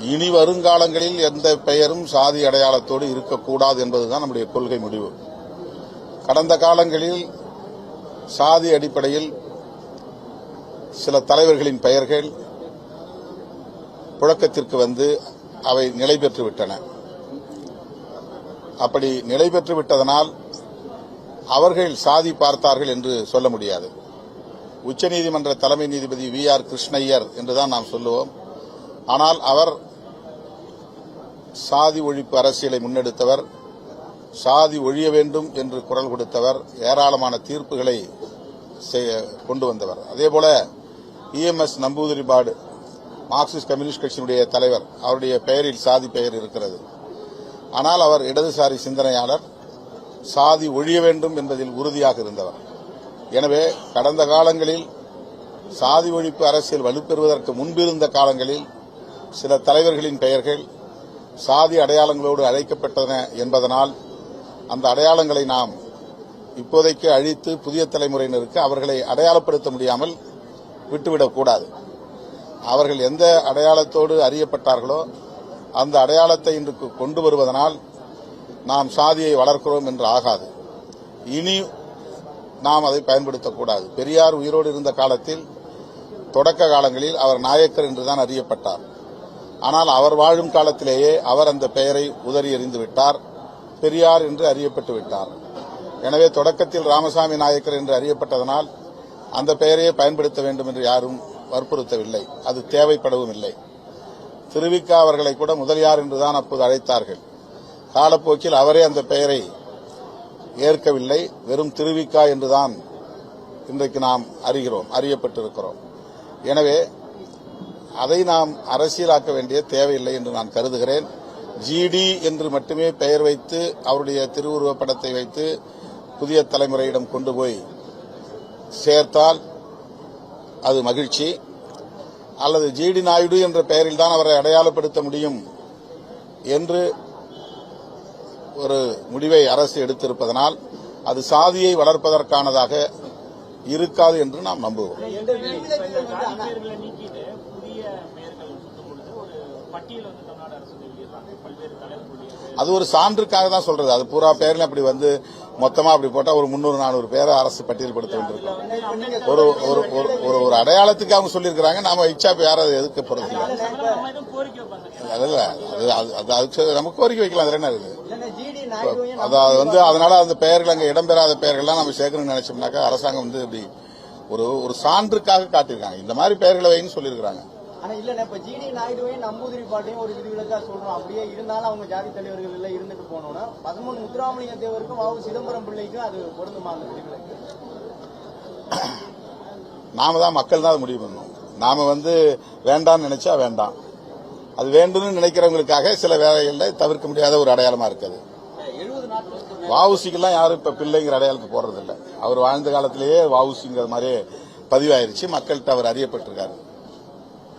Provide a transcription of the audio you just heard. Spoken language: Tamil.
இனி வருங்காலங்களில் எந்த பெயரும் சாதி அடையாளத்தோடு இருக்கக்கூடாது என்பதுதான் நம்முடைய கொள்கை முடிவு. கடந்த காலங்களில் சாதி அடிப்படையில் சில தலைவர்களின் பெயர்கள் புழக்கத்திற்கு வந்து அவை நிலை பெற்றுவிட்டன அப்படி நிலை பெற்றுவிட்டதனால் அவர்கள் சாதி பார்த்தார்கள் என்று சொல்ல முடியாது. உச்சநீதிமன்ற தலைமை நீதிபதி வி ஆர் கிருஷ்ணய்யர் என்றுதான் நாம் சொல்லுவோம். ஆனால் அவர் சாதி ஒழிப்பு அரசியலை முன்னெடுத்தவர் சாதி ஒழிய வேண்டும் என்று குரல் கொடுத்தவர் ஏராளமான தீர்ப்புகளை செய்ய- கொண்டு வந்தவர். அதேபோல இஎம்எஸ் நம்பூதிரிபாடு மார்க்சிஸ்ட் கம்யூனிஸ்ட் கட்சியினுடைய தலைவர் அவருடைய பெயரில் சாதி பெயர் இருக்கிறது. ஆனால் அவர் இடதுசாரி சிந்தனையாளர் சாதி ஒழிய வேண்டும் என்பதில் உறுதியாக இருந்தவர். எனவே கடந்த காலங்களில் சாதி ஒழிப்பு அரசியல் வலுப்பெறுவதற்கு முன்பிருந்த காலங்களில் சில தலைவர்களின் பெயர்கள் சாதி அடையாளங்களோடு அழைக்கப்பட்டன என்பதனால் அந்த அடையாளங்களை நாம் இப்போதைக்கு அழித்து புதிய தலைமுறையினருக்கு அவர்களை அடையாளப்படுத்த முடியாமல் விட்டுவிடக்கூடாது அவர்கள் எந்த அடையாளத்தோடு அறியப்பட்டார்களோ அந்த அடையாளத்தை இன்று கொண்டு வருவதனால் நாம் சாதியை வளர்க்கிறோம் என்று ஆகாது. இனி நாம் அதை பயன்படுத்தக்கூடாது பெரியார் உயிரோடு இருந்த காலத்தில் தொடக்க காலங்களில் அவர் நாயக்கர் என்றுதான் அறியப்பட்டார். ஆனால் அவர் வாழும் காலத்திலேயே அவர் அந்த பெயரை உதறி எறிந்து விட்டார். பெரியார் என்று அறியப்பட்டு விட்டார். எனவே தொடக்கத்தில் ராமசாமி நாயக்கர் என்று அறியப்பட்டதனால் அந்த பெயரையே பயன்படுத்த வேண்டும் என்று யாரும் வற்புறுத்தவில்லை. அது தேவைப்படவும் இல்லை திருவிக்கா அவர்களை கூட முதலியார் என்றுதான் அப்போது அழைத்தார்கள். காலப்போக்கில் அவரே அந்த பெயரை ஏற்கவில்லை. வெறும் திருவிக்கா என்றுதான் இன்றைக்கு நாம் அறிகிறோம் அறியப்பட்டிருக்கிறோம். எனவே அதை நாம் அரசியலாக்க வேண்டிய தேவையில்லை என்று நான் கருதுகிறேன். ஜிடி என்று மட்டுமே பெயர் வைத்து அவருடைய திருவுருவப் படத்தை வைத்து புதிய தலைமுறையிடம் கொண்டு போய் சேர்த்தால் அது மகிழ்ச்சி. அல்லது ஜிடி நாயுடு என்ற பெயரில் தான் அவரை அடையாளப்படுத்த முடியும் என்று ஒரு முடிவை அரசு எடுத்திருப்பதனால் அது சாதியை வளர்ப்பதற்கானதாக இருக்காது என்று நாம் நம்புவோம் இந்த ஜாதி பெயர்களை நீக்கிட்டு புதிய பெயர்கள் சுட்டும் பொழுது ஒரு பட்டியல் வந்து தமிழ்நாடு அரசு வெளியிடுறாங்க பல்வேறு தலைவர்களுடைய பெயர். அது ஒரு சான்றுக்காக தான் சொல்றது. அது பூரா பேர்ல அப்படி வந்து மொத்தமா அப்படி போட்டா ஒரு முன்னூறு நானூறு பேரை அரசு பட்டியல்படுத்த வேண்டியிருக்கும் ஒரு ஒரு ஒரு- ஒரு ஒரு அடையாளத்துக்கு அவங்க சொல்லியிருக்கிறாங்க. நாம இச்சா யாரும் அதை எதுக்க போறது இல்லை. அது இல்ல. அது அது- அது நம்ம கோரிக்கை வைக்கலாம். அதுல என்ன இருக்குது? இல்லைன்னா ஜிடி நாயுடுவையும் அது அது வந்து அதனால அந்த பெயர்கள் அங்க இடம்பெறாத பெயர்கள்லாம் நம்ம சேர்க்கணும்னு நினைச்சோம்னாக்கா அரசாங்கம் வந்து இப்படி ஒரு ஒரு சான்றுக்காக காட்டியிருக்காங்க. இந்த மாதிரி பெயர்களை வைன்னு சொல்லியிருக்கிறாங்க. ஆனா இல்லன்னா இப்ப ஜிடி நாயுடுவையும் நம்பூதிரி பாட்டையும் ஒரு விதிவிலக்கா சொல்றோம். அப்படியே இருந்தாலும் அவங்க ஜாதி தலைவர்கள் எல்லாம் இருந்துட்டு போனோம்னா பதிமூணு முத்துராமலிங்க தேவருக்கும் வாவு சிதம்பரம் பிள்ளைக்கும் அது பொருந்துமா அந்த விதிவிலக்கு நாம தான் மக்கள் தான் அதை முடிவு பண்ணணும். நாம வந்து வேண்டாம்னு நினைச்சா வேண்டாம். அது வேண்டும்னு நினைக்கிறவங்களுக்காக சில வேலைகள்ல தவிர்க்க முடியாத ஒரு அடையாளமா இருக்குது. வாவுசிக்கெல்லாம் யாரும் இப்ப பிள்ளைங்கிற அடையாளத்துக்கு போறது இல்ல அவர் வாழ்ந்த காலத்திலேயே வாவுசிங்கிற மாதிரி பதிவாயிருச்சு. மக்கள்கிட்ட அவர் அறியப்பட்டிருக்காரு.